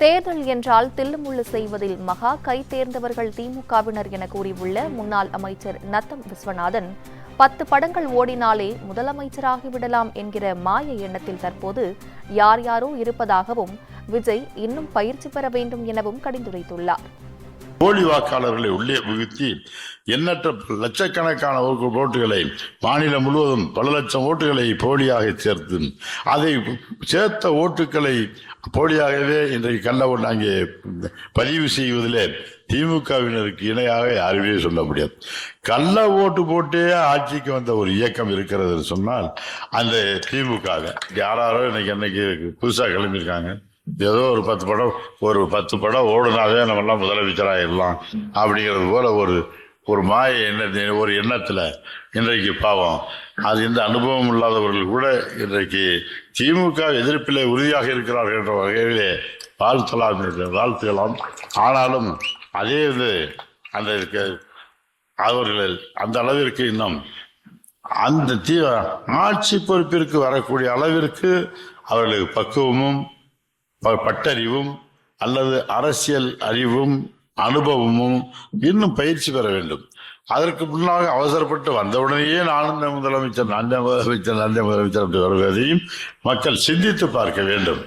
தேர்தல் என்றால் தில்லுமுள்ளு செய்வதில் மகா கை தேர்ந்தவர்கள் திமுகவினர் என கூறியுள்ள முன்னாள் அமைச்சர் நத்தம் விஸ்வநாதன் பத்து படங்கள் ஓடினாலே முதலமைச்சராகிவிடலாம் என்கிற மாய எண்ணத்தில் தற்போது யார் யாரோ இருப்பதாகவும் விஜய் இன்னும் பயிற்சி பெற வேண்டும் எனவும் கடிந்துரைத்துள்ளார். போலி வாக்காளர்களை உள்ளே புகுத்தி எண்ணற்ற லட்சக்கணக்கான ஓட்டு- ஓட்டுகளை மாநிலம் முழுவதும் பல லட்சம் ஓட்டுகளை போலியாக சேர்த்து அதை சேர்த்த ஓட்டுகளை போலியாகவே இன்றைக்கு கள்ள அங்கே பதிவு செய்வதிலே திமுகவினருக்கு இணையாக யாருமே சொல்ல முடியாது. கள்ள ஓட்டு போட்டே ஆட்சிக்கு வந்த ஒரு இயக்கம் இருக்கிறது சொன்னால் அந்த திமுக யாராரோ இன்னைக்கு என்னைக்கு புதுசாக கிளம்பியிருக்காங்க. ஏதோ ஒரு பத்து படம் ஒரு பத்து படம் ஓடுனாவே நம்ம எல்லாம் முதலமைச்சராகிடலாம் அப்படிங்கிறது போல ஒரு ஒரு மாய எண்ண ஒரு எண்ணத்தில் இன்றைக்கு பாவம். அது எந்த அனுபவம் இல்லாதவர்கள் கூட இன்றைக்கு திமுக எதிர்ப்பிலே உறுதியாக இருக்கிறார்கள் என்ற வகையிலே வாழ்த்தலாம் வாழ்த்துக்கலாம் ஆனாலும் அதே இது அந்த அவர்கள் அந்த அளவிற்கு இன்னும் அந்த தீ ஆட்சி பொறுப்பிற்கு வரக்கூடிய அளவிற்கு அவர்களுக்கு பக்குவமும் பட்டறிவும் அல்லது அரசியல் அறிவும் அனுபவமும் இன்னும் பயிற்சி பெற வேண்டும். அதற்கு முன்னாக அவசரப்பட்டு வந்தவுடனேயே நானும் இந்த முதலமைச்சர் நான் முதலமைச்சர் நான் முதலமைச்சர் என்று வருவதையும் மக்கள் சிந்தித்து பார்க்க வேண்டும்.